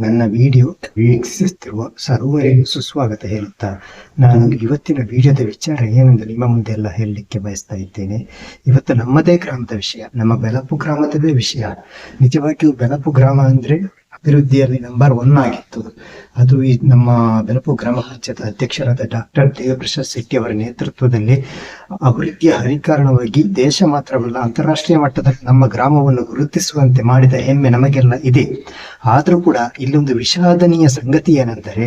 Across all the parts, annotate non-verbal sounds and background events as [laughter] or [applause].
ನನ್ನ ವಿಡಿಯೋ ವೀಕ್ಷಿಸುತ್ತಿರುವ ಸರ್ವರಿಗೂ ಸುಸ್ವಾಗತ ಹೇಳುತ್ತಾ, ನಾನು ಇವತ್ತಿನ ವಿಡಿಯೋದ ವಿಚಾರ ಏನೆಂದು ನಿಮ್ಮ ಮುಂದೆ ಎಲ್ಲ ಹೇಳಲಿಕ್ಕೆ ಬಯಸ್ತಾ ಇದ್ದೇನೆ. ಇವತ್ತು ನಮ್ಮದೇ ಗ್ರಾಮದ ವಿಷಯ, ನಮ್ಮ ಬೆಲಪು ಗ್ರಾಮದವೇ ವಿಷಯ. ನಿಜವಾಗಿಯೂ ಬೆಲಪು ಗ್ರಾಮ ಅಂದ್ರೆ ಅಭಿವೃದ್ಧಿಯಲ್ಲಿ ನಂಬರ್ ಒನ್ ಆಗಿತ್ತು. ಅದು ಈ ನಮ್ಮ ಬೆಳಪು ಗ್ರಾಮ ಪಂಚಾಯತ್ ಅಧ್ಯಕ್ಷರಾದ ಡಾಕ್ಟರ್ ದೇವಪ್ರಸಾದ್ ಶೆಟ್ಟಿ ಅವರ ನೇತೃತ್ವದಲ್ಲಿ ಅಭಿವೃದ್ಧಿಯ ಹರಿಕಾರಣವಾಗಿ ದೇಶ ಮಾತ್ರವಲ್ಲ, ಅಂತಾರಾಷ್ಟ್ರೀಯ ಮಟ್ಟದಲ್ಲಿ ನಮ್ಮ ಗ್ರಾಮವನ್ನು ಗುರುತಿಸುವಂತೆ ಮಾಡಿದ ಹೆಮ್ಮೆ ನಮಗೆಲ್ಲ ಇದೆ. ಆದರೂ ಕೂಡ ಇಲ್ಲೊಂದು ವಿಷಾದನೀಯ ಸಂಗತಿ ಏನೆಂದರೆ,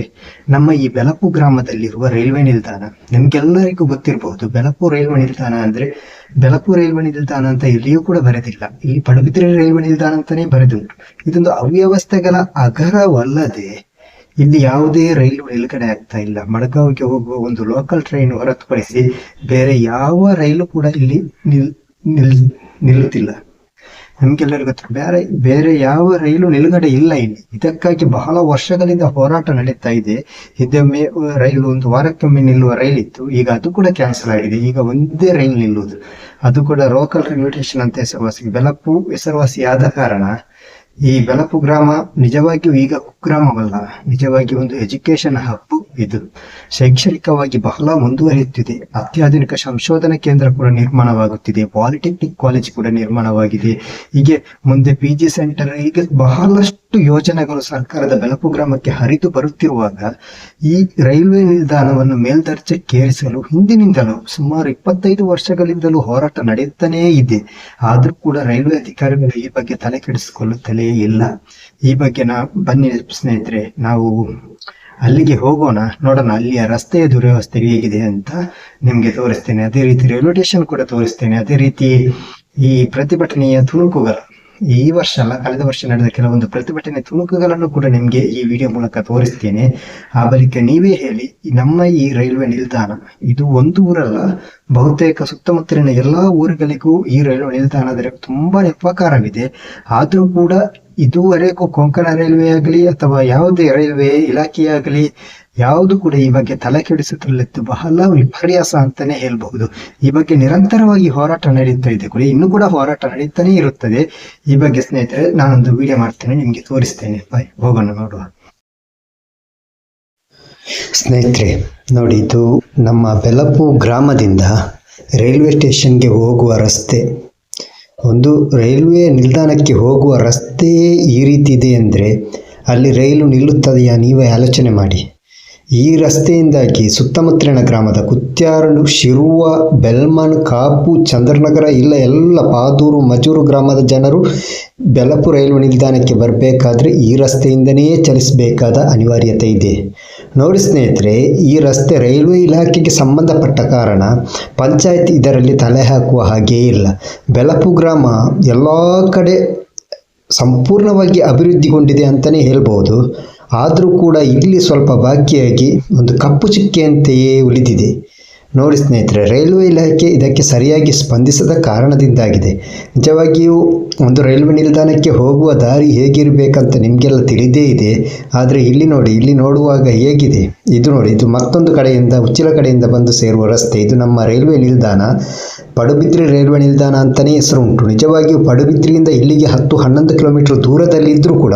ನಮ್ಮ ಈ ಬೆಲಪು ಗ್ರಾಮದಲ್ಲಿರುವ ರೈಲ್ವೆ ನಿಲ್ದಾಣ, ನಿಮ್ಗೆಲ್ಲರಿಗೂ ಗೊತ್ತಿರಬಹುದು ಬೆಳಪು ರೈಲ್ವೆ ನಿಲ್ದಾಣ ಅಂದ್ರೆ ಬೆಳಪು ರೈಲ್ವೆ ನಿಲ್ದಾಣ ಅಂತ ಎಲ್ಲಿಯೂ ಕೂಡ ಬರೆದಿಲ್ಲ. ಇಲ್ಲಿ ಪಡುಬಿದ್ರೆ ರೈಲ್ವೆ ನಿಲ್ದಾಣ ಅಂತಾನೆ ಬರೆದುಂಟು. ಇದೊಂದು ಅವ್ಯವಸ್ಥೆಗಳ ಅಗರವಲ್ಲದೆ ಇಲ್ಲಿ ಯಾವುದೇ ರೈಲು ನಿಲುಗಡೆ ಆಗ್ತಾ ಇಲ್ಲ. ಮಡಗಾವಿಗೆ ಹೋಗುವ ಒಂದು ಲೋಕಲ್ ಟ್ರೈನ್ ಹೊರತುಪಡಿಸಿ ಬೇರೆ ಯಾವ ರೈಲು ಕೂಡ ಇಲ್ಲಿ ನಿಲ್ ನಿಲ್ ನಿಲ್ಲುತ್ತಿಲ್ಲ. ನಮ್ಗೆಲ್ಲರಿಗೂ ಗೊತ್ತು. ಬೇರೆ ಬೇರೆ ಯಾವ ರೈಲು ನಿಲುಗಡೆ ಇಲ್ಲ ಇಲ್ಲಿ. ಇದಕ್ಕಾಗಿ ಬಹಳ ವರ್ಷಗಳಿಂದ ಹೋರಾಟ ನಡೀತಾ ಇದೆ. ಇದೊಮ್ಮೆ ರೈಲು ಒಂದು ವಾರಕ್ಕೊಮ್ಮೆ ನಿಲ್ಲುವ ರೈಲ್ ಇತ್ತು. ಈಗ ಅದು ಕೂಡ ಕ್ಯಾನ್ಸಲ್ ಆಗಿದೆ. ಈಗ ಒಂದೇ ರೈಲು ನಿಲ್ಲುವುದು. ಅದು ಕೂಡ ಲೋಕಲ್ ರೈಲ್ವೆ ಸ್ಟೇಷನ್ ಅಂತ ಹೆಸರುವಾಸಿ ಬೆಲಪು ಹೆಸರುವಾಸಿ ಆದ ಕಾರಣ ಈ ಬೆಲಪು ಗ್ರಾಮ ನಿಜವಾಗಿಯೂ ಈಗ ಕುಗ್ರಾಮವಲ್ಲ. ನಿಜವಾಗಿ ಒಂದು ಎಜುಕೇಶನ್ ಹಬ್ ಇದು ಶೈಕ್ಷಣಿಕವಾಗಿ ಬಹಳ ಮುಂದುವರಿಯುತ್ತಿದೆ. ಅತ್ಯಾಧುನಿಕ ಸಂಶೋಧನಾ ಕೇಂದ್ರ ಕೂಡ ನಿರ್ಮಾಣವಾಗುತ್ತಿದೆ. ಪಾಲಿಟೆಕ್ನಿಕ್ ಕಾಲೇಜ್ ಕೂಡ ನಿರ್ಮಾಣವಾಗಿದೆ. ಹೀಗೆ ಮುಂದೆ ಪಿ ಜಿ ಸೆಂಟರ್ ಹೀಗೆ ಬಹಳಷ್ಟು ಯೋಜನೆಗಳು ಸರ್ಕಾರದ ಬೆಳಕು ಗ್ರಾಮಕ್ಕೆ ಹರಿದು ಬರುತ್ತಿರುವಾಗ ಈ ರೈಲ್ವೆ ನಿಲ್ದಾಣವನ್ನು ಮೇಲ್ದರ್ಜೆಕ್ಕೇರಿಸಲು ಹಿಂದಿನಿಂದಲೂ ಸುಮಾರು ಇಪ್ಪತ್ತೈದು ವರ್ಷಗಳಿಂದಲೂ ಹೋರಾಟ ನಡೆಯುತ್ತಾನೇ ಇದೆ. ಆದ್ರೂ ಕೂಡ ರೈಲ್ವೆ ಅಧಿಕಾರಿಗಳು ಈ ಬಗ್ಗೆ ತಲೆ ಕೆಡಿಸಿಕೊಳ್ಳುತ್ತಲೇ ಇಲ್ಲ. ಈ ಬಗ್ಗೆ ನಾ ಬನ್ನಿ ಸ್ನೇಹಿತರೆ, ನಾವು ಅಲ್ಲಿಗೆ ಹೋಗೋಣ, ನೋಡೋಣ, ಅಲ್ಲಿಯ ರಸ್ತೆಯ ದುರವಸ್ಥೆ ಹೇಗಿದೆ ಅಂತ ನಿಮಗೆ ತೋರಿಸ್ತೇನೆ. ಅದೇ ರೀತಿ ರೈಲ್ವೆ ಸ್ಟೇಷನ್ ಕೂಡ ತೋರಿಸ್ತೇನೆ. ಅದೇ ರೀತಿ ಈ ಪ್ರತಿಭಟನೆಯ ತುಣುಕುಗಳು, ಈ ವರ್ಷ ಅಲ್ಲ, ಕಳೆದ ವರ್ಷ ನಡೆದ ಕೆಲವೊಂದು ಪ್ರತಿಭಟನೆ ತುಣುಕುಗಳನ್ನು ಕೂಡ ನಿಮಗೆ ಈ ವಿಡಿಯೋ ಮೂಲಕ ತೋರಿಸ್ತೇನೆ. ಆ ಬಳಿಕ ನೀವೇ ಹೇಳಿ ನಮ್ಮ ಈ ರೈಲ್ವೆ ನಿಲ್ದಾಣ, ಇದು ಒಂದು ಊರಲ್ಲ, ಬಹುತೇಕ ಸುತ್ತಮುತ್ತಲಿನ ಎಲ್ಲಾ ಊರುಗಳಿಗೂ ಈ ರೈಲ್ವೆ ನಿಲ್ದಾಣದ ತುಂಬಾ ಉಪಕಾರವಿದೆ ಆದರೂ ಕೂಡ ಇದುವರೆಗೂ ಕೊಂಕಣ ರೈಲ್ವೆ ಆಗಲಿ ಅಥವಾ ಯಾವುದೇ ರೈಲ್ವೆ ಇಲಾಖೆಯಾಗಲಿ ಯಾವುದು ಕೂಡ ಈ ಬಗ್ಗೆ ತಲೆ ಕೆಡಿಸುತ್ತಿರಲಿತ್ತು ಬಹಳ ವಿಪರ್ಯಾಸ ಅಂತಾನೆ ಹೇಳ್ಬಹುದು. ಈ ಬಗ್ಗೆ ನಿರಂತರವಾಗಿ ಹೋರಾಟ ನಡೀತಾ ಇದೆ ಕೂಡ. ಇನ್ನು ಕೂಡ ಹೋರಾಟ ನಡೀತಾನೆ ಇರುತ್ತದೆ. ಈ ಬಗ್ಗೆ ಸ್ನೇಹಿತರೆ ನಾನೊಂದು ವಿಡಿಯೋ ಮಾಡ್ತೇನೆ, ನಿಮ್ಗೆ ತೋರಿಸ್ತೇನೆ. ಬಾಯ್. ಹೋಗೋಣ ನೋಡುವ. ಸ್ನೇಹಿತರೆ, ನೋಡಿ, ಇದು ನಮ್ಮ ಬೆಲಪು ಗ್ರಾಮದಿಂದ ರೈಲ್ವೆ ಸ್ಟೇಷನ್ಗೆ ಹೋಗುವ ರಸ್ತೆ. ಒಂದು ರೈಲ್ವೆ ನಿಲ್ದಾಣಕ್ಕೆ ಹೋಗುವ ರಸ್ತೆಯೇ ಈ ರೀತಿ ಇದೆ ಅಂದರೆ ಅಲ್ಲಿ ರೈಲು ನಿಲ್ಲುತ್ತದೆಯಾ ನೀವೇ ಆಲೋಚನೆ ಮಾಡಿ. ಈ ರಸ್ತೆಯಿಂದಾಗಿ ಸುತ್ತಮುತ್ತಲಿನ ಗ್ರಾಮದ ಕುತ್ಯಾರಡು ಶಿರುವ, ಬೆಲ್ಮನ್, ಕಾಪು, ಚಂದ್ರನಗರ ಇಲ್ಲ ಎಲ್ಲ ಪಾದೂರು, ಮಜೂರು ಗ್ರಾಮದ ಜನರು ಬೆಲಪು ರೈಲು ನಿಲ್ದಾಣಕ್ಕೆ ಬರಬೇಕಾದ್ರೆ ಈ ರಸ್ತೆಯಿಂದನೇ ಚಲಿಸಬೇಕಾದ ಅನಿವಾರ್ಯತೆ ಇದೆ. ನೋಡಿ ಸ್ನೇಹಿತರೆ, ಈ ರಸ್ತೆ ರೈಲ್ವೆ ಇಲಾಖೆಗೆ ಸಂಬಂಧಪಟ್ಟ ಕಾರಣ ಪಂಚಾಯತ್ ಇದರಲ್ಲಿ ತಲೆ ಹಾಕುವ ಹಾಗೇ ಇಲ್ಲ. ಬೆಳಪು ಗ್ರಾಮ ಎಲ್ಲ ಕಡೆ ಸಂಪೂರ್ಣವಾಗಿ ಅಭಿವೃದ್ಧಿಗೊಂಡಿದೆ ಅಂತಲೇ ಹೇಳ್ಬೋದು. ಆದರೂ ಕೂಡ ಇಲ್ಲಿ ಸ್ವಲ್ಪ ಬಾಕಿಯಾಗಿ ಒಂದು ಕಪ್ಪು ಚುಕ್ಕೆಯಂತೆಯೇ ಉಳಿದಿದೆ. ನೋಡಿ ಸ್ನೇಹಿತರೆ, ರೈಲ್ವೆ ಇಲಾಖೆ ಇದಕ್ಕೆ ಸರಿಯಾಗಿ ಸ್ಪಂದಿಸದ ಕಾರಣದಿಂದಾಗಿದೆ. ನಿಜವಾಗಿಯೂ ಒಂದು ರೈಲ್ವೆ ನಿಲ್ದಾಣಕ್ಕೆ ಹೋಗುವ ದಾರಿ ಹೇಗಿರಬೇಕಂತ ನಿಮಗೆಲ್ಲ ತಿಳಿದೇ ಇದೆ. ಆದರೆ ಇಲ್ಲಿ ನೋಡಿ, ಇಲ್ಲಿ ನೋಡುವಾಗ ಹೇಗಿದೆ? ಇದು ನೋಡಿ, ಇದು ಮತ್ತೊಂದು ಕಡೆಯಿಂದ, ಉಚ್ಚಿಲ ಕಡೆಯಿಂದ ಬಂದು ಸೇರುವ ರಸ್ತೆ. ಇದು ನಮ್ಮ ರೈಲ್ವೆ ನಿಲ್ದಾಣ. ಪಡುಬಿದ್ರಿ ರೈಲ್ವೆ ನಿಲ್ದಾಣ ಅಂತಲೇ ಹೆಸರು ಉಂಟು. ನಿಜವಾಗಿಯೂ ಪಡುಬಿದ್ರಿಯಿಂದ ಇಲ್ಲಿಗೆ ಹತ್ತು ಹನ್ನೊಂದು ಕಿಲೋಮೀಟರ್ ದೂರದಲ್ಲಿ ಇದ್ದರೂ ಕೂಡ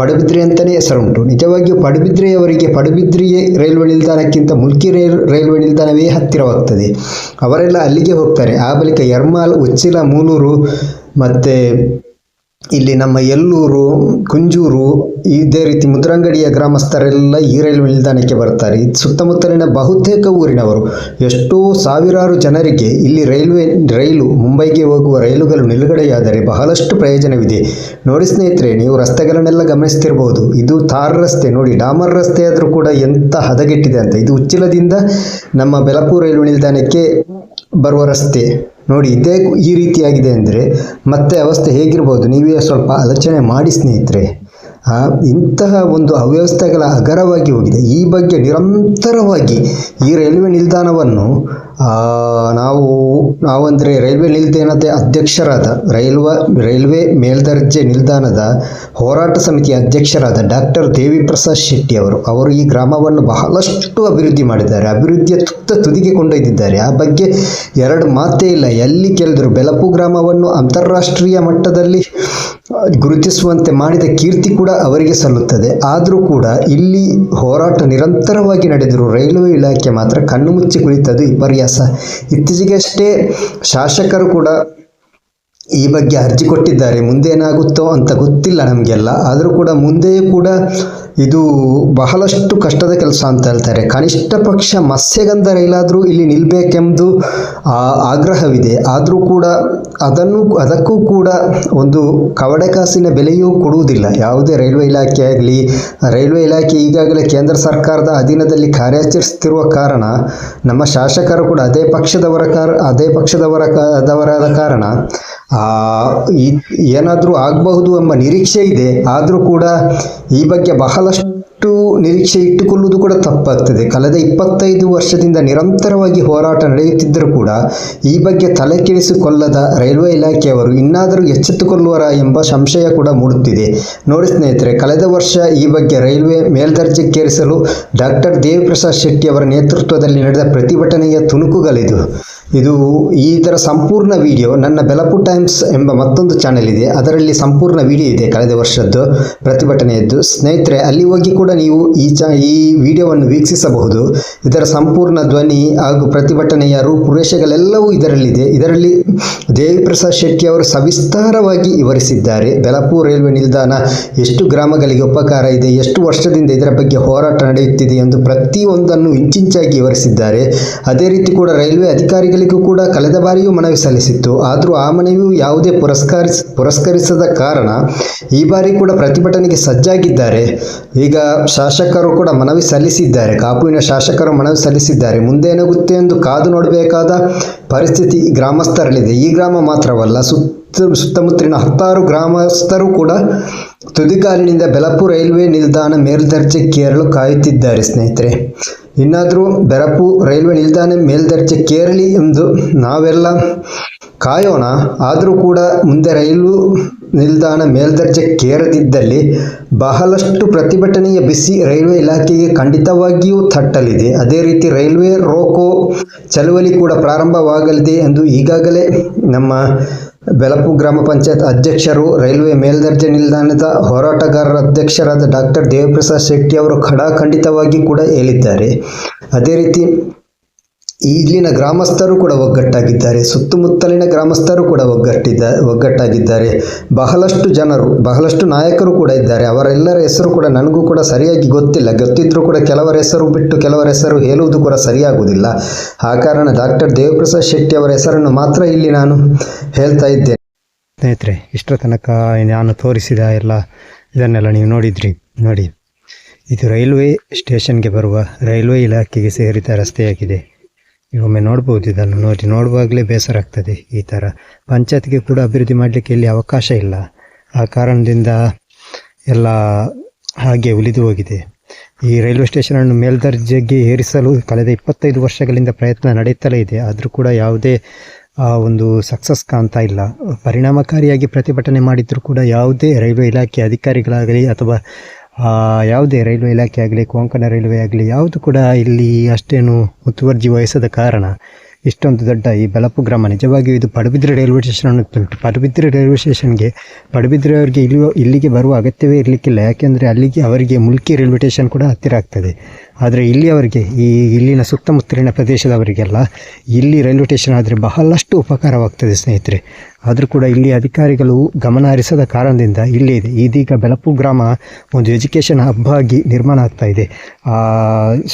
ಪಡುಬಿದ್ರಿ ಅಂತಲೇ ಹೆಸರುಂಟು ನಿಜವಾಗಿಯೂ ಪಡುಬಿದ್ರಿಯವರಿಗೆ ಪಡುಬಿದ್ರಿಯೇ ರೈಲ್ವೆ ನಿಲ್ದಾಣಕ್ಕಿಂತ ಮುಲ್ಕಿ ರೈಲ್, ರೈಲ್ವೆ ನಿಲ್ದಾಣವೇ ಹತ್ತಿರವಾಗ್ತದೆ. ಅವರೆಲ್ಲ ಅಲ್ಲಿಗೆ ಹೋಗ್ತಾರೆ. ಆ ಬಳಿಕ ಯರ್ಮಾಲ್ ಉಚ್ಚಿಲ ಮೂಲೂರು ಮತ್ತು ಇಲ್ಲಿ ನಮ್ಮ ಎಲ್ಲೂರು, ಕುಂಜೂರು, ಇದೇ ರೀತಿ ಮುದ್ರಂಗಡಿಯ ಗ್ರಾಮಸ್ಥರೆಲ್ಲ ಈ ರೈಲ್ವೆ ನಿಲ್ದಾಣಕ್ಕೆ ಬರ್ತಾರೆ. ಇದು ಸುತ್ತಮುತ್ತಲಿನ ಬಹುತೇಕ ಊರಿನವರು ಎಷ್ಟೋ ಸಾವಿರಾರು ಜನರಿಗೆ ಇಲ್ಲಿ ರೈಲ್ವೆ, ರೈಲು, ಮುಂಬೈಗೆ ಹೋಗುವ ರೈಲುಗಳು ನಿಲುಗಡೆಯಾದರೆ ಬಹಳಷ್ಟು ಪ್ರಯೋಜನವಿದೆ. ನೋಡಿ ಸ್ನೇಹಿತರೆ, ನೀವು ರಸ್ತೆಗಳನ್ನೆಲ್ಲ ಗಮನಿಸ್ತಿರ್ಬೋದು. ಇದು ತಾರ್ ರಸ್ತೆ, ನೋಡಿ ಡಾಮರ್ ರಸ್ತೆ ಆದರೂ ಕೂಡ ಎಂಥ ಹದಗೆಟ್ಟಿದೆ ಅಂತ. ಇದು ಉಚ್ಚಿಲದಿಂದ ನಮ್ಮ ಬೆಲಪುರ ರೈಲ್ವೆ ನಿಲ್ದಾಣಕ್ಕೆ ಬರುವ ರಸ್ತೆ. ನೋಡಿ ಇದೇ ಈ ರೀತಿಯಾಗಿದೆ ಅಂದರೆ ಮತ್ತೆ ಅವಸ್ಥೆ ಹೇಗಿರ್ಬೋದು? ನೀವೇ ಸ್ವಲ್ಪ ಆಲೋಚನೆ ಮಾಡಿ ಸ್ನೇಹಿತರೆ. ಇಂತಹ ಒಂದು ಅವ್ಯವಸ್ಥೆಗಳ ಅಗರವಾಗಿ ಹೋಗಿದೆ. ಈ ಬಗ್ಗೆ ನಿರಂತರವಾಗಿ ಈ ರೈಲ್ವೆ ನಿಲ್ದಾಣವನ್ನು ನಾವು, ನಾವಂದರೆ ರೈಲ್ವೆ ನಿಲ್ದಾಣದ ಅಧ್ಯಕ್ಷರಾದ ರೈಲ್ವೆ ರೈಲ್ವೆ ಮೇಲ್ದರ್ಜೆ ನಿಲ್ದಾಣದ ಹೋರಾಟ ಸಮಿತಿಯ ಅಧ್ಯಕ್ಷರಾದ ಡಾಕ್ಟರ್ ದೇವಿ ಪ್ರಸಾದ್ ಶೆಟ್ಟಿ ಅವರು ಅವರು ಈ ಗ್ರಾಮವನ್ನು ಬಹಳಷ್ಟು ಅಭಿವೃದ್ಧಿ ಮಾಡಿದ್ದಾರೆ. ಅಭಿವೃದ್ಧಿಯ ತುತ್ತ ತುದಿಗೆ ಕೊಂಡೊಯ್ದಿದ್ದಾರೆ. ಆ ಬಗ್ಗೆ ಎರಡು ಮಾತೇ ಇಲ್ಲ. ಎಲ್ಲಿ ಕೇಳಿದ್ರು ಬೆಲಪು ಗ್ರಾಮವನ್ನು ಅಂತಾರಾಷ್ಟ್ರೀಯ ಮಟ್ಟದಲ್ಲಿ ಗುರುತಿಸುವಂತೆ ಮಾಡಿದ ಕೀರ್ತಿ ಕೂಡ ಅವರಿಗೆ ಸಲ್ಲುತ್ತದೆ. ಆದರೂ ಕೂಡ ಇಲ್ಲಿ ಹೋರಾಟ ನಿರಂತರವಾಗಿ ನಡೆದರೂ ರೈಲ್ವೆ ಇಲಾಖೆ ಮಾತ್ರ ಕಣ್ಣು ಮುಚ್ಚಿ ಕುಳಿತದ್ದು ವಿಪರ್ಯಾಸ ಇತ್ತೀಚೆಗಷ್ಟೇ ಶಾಸಕರು ಕೂಡ ಈ ಬಗ್ಗೆ ಅರ್ಜಿ ಕೊಟ್ಟಿದ್ದಾರೆ. ಮುಂದೆ ಏನಾಗುತ್ತೋ ಅಂತ ಗೊತ್ತಿಲ್ಲ ನಮಗೆಲ್ಲ. ಆದರೂ ಕೂಡ ಮುಂದೆಯೂ ಕೂಡ ಇದು ಬಹಳಷ್ಟು ಕಷ್ಟದ ಕೆಲಸ ಅಂತ ಹೇಳ್ತಾರೆ. ಕನಿಷ್ಠ ಪಕ್ಷ ಮತ್ಸ್ಯಗಂಧ ರೈಲಾದರೂ ಇಲ್ಲಿ ನಿಲ್ಲಬೇಕೆಂದು ಆಗ್ರಹವಿದೆ. ಆದರೂ ಕೂಡ ಅದನ್ನು, ಅದಕ್ಕೂ ಕೂಡ ಒಂದು ಕವಡೆ ಕಾಸಿನ ಬೆಲೆಯೂ ಕೊಡುವುದಿಲ್ಲ. ಯಾವುದೇ ರೈಲ್ವೆ ಇಲಾಖೆ ಆಗಲಿ, ರೈಲ್ವೆ ಇಲಾಖೆ ಈಗಾಗಲೇ ಕೇಂದ್ರ ಸರ್ಕಾರದ ಅಧೀನದಲ್ಲಿ ಕಾರ್ಯಾಚರಿಸುತ್ತಿರುವ ಕಾರಣ, ನಮ್ಮ ಶಾಸಕರು ಕೂಡ ಅದೇ ಪಕ್ಷದವರ ಕಾರ, ಅದೇ ಪಕ್ಷದವರ ಕಾರಣ ಏನಾದರೂ ಆಗಬಹುದು ಎಂಬ ನಿರೀಕ್ಷೆ ಇದೆ ಆದರೂ ಕೂಡ ಈ ಬಗ್ಗೆ ಬಹಳಷ್ಟು ನಿರೀಕ್ಷೆ ಇಟ್ಟುಕೊಳ್ಳುವುದು ಕೂಡ ತಪ್ಪಾಗ್ತದೆ. ಕಳೆದ ಇಪ್ಪತ್ತೈದು ವರ್ಷದಿಂದ ನಿರಂತರವಾಗಿ ಹೋರಾಟ ನಡೆಯುತ್ತಿದ್ದರೂ ಕೂಡ ಈ ಬಗ್ಗೆ ತಲೆ ಕೆಡಿಸಿಕೊಳ್ಳದ ರೈಲ್ವೆ ಇಲಾಖೆಯವರು ಇನ್ನಾದರೂ ಎಚ್ಚೆತ್ತುಕೊಳ್ಳುವರ ಎಂಬ ಸಂಶಯ ಕೂಡ ಮೂಡುತ್ತಿದೆ. ನೋಡಿ ಸ್ನೇಹಿತರೆ, ಕಳೆದ ವರ್ಷ ಈ ಬಗ್ಗೆ ರೈಲ್ವೆ ಮೇಲ್ದರ್ಜೆಗೇರಿಸಲು ಡಾಕ್ಟರ್ ದೇವಿಪ್ರಸಾದ್ ಶೆಟ್ಟಿ ಅವರ ನೇತೃತ್ವದಲ್ಲಿ ನಡೆದ ಪ್ರತಿಭಟನೆಯ ತುಣುಕುಗಳಿದು. ಇದು ಇದರ ಸಂಪೂರ್ಣ ವಿಡಿಯೋ. ನನ್ನ ಬೆಲಪು ಟೈಮ್ಸ್ ಎಂಬ ಮತ್ತೊಂದು ಚಾನೆಲ್ ಇದೆ. ಅದರಲ್ಲಿ ಸಂಪೂರ್ಣ ವಿಡಿಯೋ ಇದೆ. ಕಳೆದ ವರ್ಷದ್ದು ಪ್ರತಿಭಟನೆಯದ್ದು. ಸ್ನೇಹಿತರೆ, ಅಲ್ಲಿ ಹೋಗಿ ಕೂಡ ನೀವು ಈ ಚ, ಈ ವಿಡಿಯೋವನ್ನು ವೀಕ್ಷಿಸಬಹುದು. ಇದರ ಸಂಪೂರ್ಣ ಧ್ವನಿ ಹಾಗೂ ಪ್ರತಿಭಟನೆಯ ರೂಪುರೇಷೆಗಳೆಲ್ಲವೂ ಇದರಲ್ಲಿದೆ. ಇದರಲ್ಲಿ ದೇವಿಪ್ರಸಾದ್ ಶೆಟ್ಟಿ ಅವರು ಸವಿಸ್ತಾರವಾಗಿ ವಿವರಿಸಿದ್ದಾರೆ. ಬೆಲಪೂರ್ ರೈಲ್ವೆ ನಿಲ್ದಾಣ ಎಷ್ಟು ಗ್ರಾಮಗಳಿಗೆ ಉಪಕಾರ ಇದೆ, ಎಷ್ಟು ವರ್ಷದಿಂದ ಇದರ ಬಗ್ಗೆ ಹೋರಾಟ ನಡೆಯುತ್ತಿದೆ ಎಂದು ಪ್ರತಿಯೊಂದನ್ನು ಇಂಚಿಂಚಾಗಿ ವಿವರಿಸಿದ್ದಾರೆ. ಅದೇ ರೀತಿ ಕೂಡ ರೈಲ್ವೆ ಅಧಿಕಾರಿಗಳಿಗೂ ಕೂಡ ಕಳೆದ ಬಾರಿಯೂ ಮನವಿ ಸಲ್ಲಿಸಿತ್ತು. ಆದರೂ ಆ ಮನವಿಯು ಯಾವುದೇ ಪುರಸ್ಕರಿಸ, ಪುರಸ್ಕರಿಸದ ಕಾರಣ ಈ ಬಾರಿ ಕೂಡ ಪ್ರತಿಭಟನೆಗೆ ಸಜ್ಜಾಗಿದ್ದಾರೆ. ಈಗ ಶಾಸಕರು ಕೂಡ ಮನವಿ ಸಲ್ಲಿಸಿದ್ದಾರೆ. ಕಾಪುವಿನ ಶಾಸಕರು ಮನವಿ ಸಲ್ಲಿಸಿದ್ದಾರೆ. ಮುಂದೇನಾಗುತ್ತೆ ಎಂದು ಕಾದು ನೋಡಬೇಕಾದ ಪರಿಸ್ಥಿತಿ ಗ್ರಾಮಸ್ಥರಲ್ಲಿದೆ. ಈ ಗ್ರಾಮ ಮಾತ್ರವಲ್ಲ, ಸುತ್ತ ಸುತ್ತಮುತ್ತಲಿನ ಹತ್ತಾರು ಗ್ರಾಮಸ್ಥರು ಕೂಡ ತುದಿಗಾಲಿನಿಂದ ಬೆಲಪು ರೈಲ್ವೆ ನಿಲ್ದಾಣ ಮೇಲ್ದರ್ಜೆ ಕೇರಲು ಕಾಯುತ್ತಿದ್ದಾರೆ ಸ್ನೇಹಿತರೆ. ಇನ್ನಾದರೂ ಬೆರಪು ರೈಲ್ವೆ ನಿಲ್ದಾಣ ಮೇಲ್ದರ್ಜೆ ಕೇರಲಿ ಎಂದು ನಾವೆಲ್ಲ ಕಾಯೋಣ. ಆದರೂ ಕೂಡ ಮುಂದೆ ರೈಲು ನಿಲ್ದಾಣ ಮೇಲ್ದರ್ಜೆಕ್ಕೇರದಿದ್ದಲ್ಲಿ ಬಹಳಷ್ಟು ಪ್ರತಿಭಟನೆಯ ಬಿಸಿ ರೈಲ್ವೆ ಇಲಾಖೆಗೆ ಖಂಡಿತವಾಗಿಯೂ ತಟ್ಟಲಿದೆ ಅದೇ ರೀತಿ ರೈಲ್ವೆ ರೋಕೋ ಚಳುವಳಿ ಕೂಡ ಪ್ರಾರಂಭವಾಗಲಿದೆ ಎಂದು ಈಗಾಗಲೇ ನಮ್ಮ ಬೆಳಪು ಗ್ರಾಮ ಪಂಚಾಯತ್ ಅಧ್ಯಕ್ಷರು, ರೈಲ್ವೆ ಮೇಲ್ದರ್ಜೆ ನಿಲ್ದಾಣದ ಹೋರಾಟಗಾರರ ಅಧ್ಯಕ್ಷರಾದ ಡಾಕ್ಟರ್ ದೇವಪ್ರಸಾದ್ ಶೆಟ್ಟಿ ಅವರು ಖಡಾಖಂಡಿತವಾಗಿ ಕೂಡ ಹೇಳಿದ್ದಾರೆ. ಅದೇ ರೀತಿ ಇಲ್ಲಿನ ಗ್ರಾಮಸ್ಥರು ಕೂಡ ಒಗ್ಗಟ್ಟಾಗಿದ್ದಾರೆ. ಸುತ್ತಮುತ್ತಲಿನ ಗ್ರಾಮಸ್ಥರು ಕೂಡ ಒಗ್ಗಟ್ಟಿದ್ದ ಒಗ್ಗಟ್ಟಾಗಿದ್ದಾರೆ. ಬಹಳಷ್ಟು ಜನರು, ಬಹಳಷ್ಟು ನಾಯಕರು ಕೂಡ ಇದ್ದಾರೆ. ಅವರೆಲ್ಲರ ಹೆಸರು ಕೂಡ ನನಗೂ ಕೂಡ ಸರಿಯಾಗಿ ಗೊತ್ತಿಲ್ಲ. ಗೊತ್ತಿದ್ದರೂ ಕೂಡ ಕೆಲವರ ಹೆಸರು ಬಿಟ್ಟು ಕೆಲವರ ಹೆಸರು ಹೇಳುವುದು ಕೂಡ ಸರಿಯಾಗುವುದಿಲ್ಲ. ಆ ಕಾರಣ ಡಾಕ್ಟರ್ ದೇವಪ್ರಸಾದ್ ಶೆಟ್ಟಿ ಅವರ ಹೆಸರನ್ನು ಮಾತ್ರ ಇಲ್ಲಿ ನಾನು ಹೇಳ್ತಾ ಇದ್ದೇನೆ. ಸ್ನೇಹಿತರೆ, ಇಷ್ಟರ ತನಕ ನಾನು ತೋರಿಸಿದ ಎಲ್ಲ ಇದನ್ನೆಲ್ಲ ನೀವು ನೋಡಿದ್ರಿ, ನೋಡಿ. ಇದು ರೈಲ್ವೆ ಸ್ಟೇಷನ್ಗೆ ಬರುವ ರೈಲ್ವೆ ಇಲಾಖೆಗೆ ಸೇರಿದ ರಸ್ತೆಯಾಗಿದೆ. ನೀವು ಒಮ್ಮೆ ನೋಡ್ಬೋದು, ಇದನ್ನು ನೋಡಿ ನೋಡುವಾಗಲೇ ಬೇಸರ ಆಗ್ತದೆ ಈ ಥರ ಪಂಚಾಯತ್ಗೆ ಕೂಡ ಅಭಿವೃದ್ಧಿ ಮಾಡಲಿಕ್ಕೆ ಇಲ್ಲಿ ಅವಕಾಶ ಇಲ್ಲ. ಆ ಕಾರಣದಿಂದ ಎಲ್ಲ ಹಾಗೆ ಉಳಿದು ಹೋಗಿದೆ. ಈ ರೈಲ್ವೆ ಸ್ಟೇಷನನ್ನು ಮೇಲ್ದರ್ಜೆಗೆ ಏರಿಸಲು ಕಳೆದ ಇಪ್ಪತ್ತೈದು ವರ್ಷಗಳಿಂದ ಪ್ರಯತ್ನ ನಡೆಯುತ್ತಲೇ ಇದೆ. ಆದರೂ ಕೂಡ ಯಾವುದೇ ಒಂದು ಸಕ್ಸಸ್ ಕಾಣ್ತಾ ಇಲ್ಲ. ಪರಿಣಾಮಕಾರಿಯಾಗಿ ಪ್ರತಿಭಟನೆ ಮಾಡಿದರೂ ಕೂಡ ಯಾವುದೇ ರೈಲ್ವೆ ಇಲಾಖೆ ಅಧಿಕಾರಿಗಳಾಗಲಿ ಅಥವಾ ಯಾವುದೇ ರೈಲ್ವೆ ಇಲಾಖೆ ಆಗಲಿ, ಕೊಂಕಣ ರೈಲ್ವೆ ಆಗಲಿ, ಯಾವುದು ಕೂಡ ಇಲ್ಲಿ ಅಷ್ಟೇನು ಮುತುವರ್ಜಿ ವಹಿಸದ ಕಾರಣ ಇಷ್ಟೊಂದು ದೊಡ್ಡ ಈ ಬೆಳಪು ಗ್ರಾಮ ನಿಜವಾಗಿಯೂ ಇದು ಪಡುಬಿದ್ರೆ ರೈಲ್ವೆ ಸ್ಟೇಷನ್ ಅನ್ನುತ್ತುಂಟು ಪಡುಬಿದ್ರೆ ರೈಲ್ವೆ ಸ್ಟೇಷನ್ಗೆ ಪಡುಬಿದ್ರೆ ಅವರಿಗೆ ಇಲ್ಲಿ ಇಲ್ಲಿಗೆ ಬರುವ ಅಗತ್ಯವೇ ಇರಲಿಕ್ಕಿಲ್ಲ. ಯಾಕೆಂದರೆ ಅಲ್ಲಿಗೆ ಅವರಿಗೆ ಮುಲ್ಕಿ ರೈಲ್ವೆ ಸ್ಟೇಷನ್ ಕೂಡ ಹತ್ತಿರ ಆಗ್ತದೆ. ಆದರೆ ಇಲ್ಲಿಯವರಿಗೆ, ಈ ಇಲ್ಲಿನ ಸುತ್ತಮುತ್ತಲಿನ ಪ್ರದೇಶದವರಿಗೆಲ್ಲ ಇಲ್ಲಿ ರೈಲ್ವೆ ಸ್ಟೇಷನ್ ಆದರೆ ಬಹಳಷ್ಟು ಉಪಕಾರವಾಗ್ತದೆ ಸ್ನೇಹಿತರೆ. ಆದರೂ ಕೂಡ ಇಲ್ಲಿ ಅಧಿಕಾರಿಗಳು ಗಮನ ಹರಿಸದ ಕಾರಣದಿಂದ ಇಲ್ಲೇ ಇದೆ. ಇದೀಗ ಬೆಳಪು ಗ್ರಾಮ ಒಂದು ಎಜುಕೇಷನ್ ಹಬ್ ಆಗಿ ನಿರ್ಮಾಣ ಆಗ್ತಾ ಇದೆ.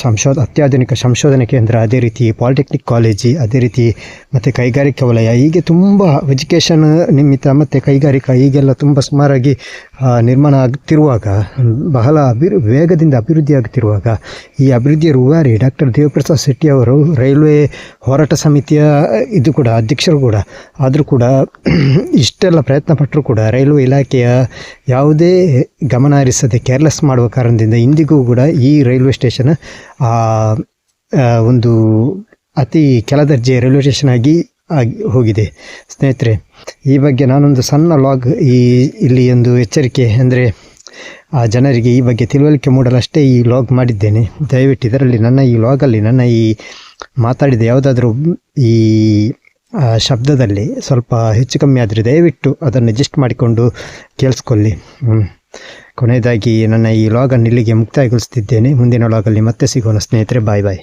ಸಂಶೋಧ, ಅತ್ಯಾಧುನಿಕ ಸಂಶೋಧನೆ ಕೇಂದ್ರ, ಅದೇ ರೀತಿ ಪಾಲಿಟೆಕ್ನಿಕ್ ಕಾಲೇಜಿ, ಅದೇ ರೀತಿ ಮತ್ತು ಕೈಗಾರಿಕಾ ವಲಯ, ಹೀಗೆ ತುಂಬ ಎಜುಕೇಷನ್ ನಿಮಿತ್ತ ಮತ್ತು ಕೈಗಾರಿಕಾ, ಹೀಗೆಲ್ಲ ತುಂಬ ಸುಮಾರಾಗಿ ನಿರ್ಮಾಣ ಆಗ್ತಿರುವಾಗ, ಬಹಳ ಅಭಿರು ವೇಗದಿಂದ ಅಭಿವೃದ್ಧಿ ಆಗ್ತಿರುವಾಗ, ಈ ಅಭಿವೃದ್ಧಿಯ ರೂವಾರಿ ಡಾಕ್ಟರ್ ದೇವಪ್ರಸಾದ್ ಶೆಟ್ಟಿ ಅವರು ರೈಲ್ವೆ ಹೋರಾಟ ಸಮಿತಿಯ, ಇದು ಕೂಡ, ಅಧ್ಯಕ್ಷರು ಕೂಡ, ಆದರೂ ಕೂಡ [clears throat] ಇಷ್ಟೆಲ್ಲ ಪ್ರಯತ್ನ ಪಟ್ಟರೂ ಕೂಡ ರೈಲ್ವೆ ಇಲಾಖೆಯ ಯಾವುದೇ ಗಮನ ಹರಿಸದೆ ಕೇರ್ಲೆಸ್ ಮಾಡುವ ಕಾರಣದಿಂದ ಇಂದಿಗೂ ಕೂಡ ಈ ರೈಲ್ವೆ ಸ್ಟೇಷನ್ ಒಂದು ಅತಿ ಕೆಳದರ್ಜೆಯ ರೈಲ್ವೆ ಸ್ಟೇಷನ್ ಆಗಿ ಆಗಿ ಹೋಗಿದೆ. ಸ್ನೇಹಿತರೆ, ಈ ಬಗ್ಗೆ ನಾನೊಂದು ಸಣ್ಣ ಲಾಗ್ ಈ ಇಲ್ಲಿ ಒಂದು ಎಚ್ಚರಿಕೆ ಅಂದರೆ ಆ ಜನರಿಗೆ ಈ ಬಗ್ಗೆ ತಿಳುವಳಿಕೆ ಮೂಡಲಷ್ಟೇ ಈ ಲಾಗ್ ಮಾಡಿದ್ದೇನೆ. ದಯವಿಟ್ಟು ಇದರಲ್ಲಿ ನನ್ನ ಈ ಲಾಗಲ್ಲಿ ನನ್ನ ಈ ಮಾತಾಡಿದ ಯಾವುದಾದ್ರೂ ಈ ಶಬ್ದದಲ್ಲಿ ಸ್ವಲ್ಪ ಹೆಚ್ಚು ಕಮ್ಮಿ ಆದರೆ ದಯವಿಟ್ಟು ಅದನ್ನು ಅಡ್ಜಸ್ಟ್ ಮಾಡಿಕೊಂಡು ಕೇಳಿಸ್ಕೊಳ್ಳಿ. ಕೊನೆಯದಾಗಿ ನನ್ನ ಈ ಲಾಗನ್ನು ಇಲ್ಲಿಗೆ ಮುಕ್ತಾಯಗೊಳಿಸ್ತಿದ್ದೇನೆ ಮುಂದಿನ ಲಾಗಲ್ಲಿ ಮತ್ತೆ ಸಿಗೋಣ ಸ್ನೇಹಿತರೆ. ಬಾಯ್ ಬಾಯ್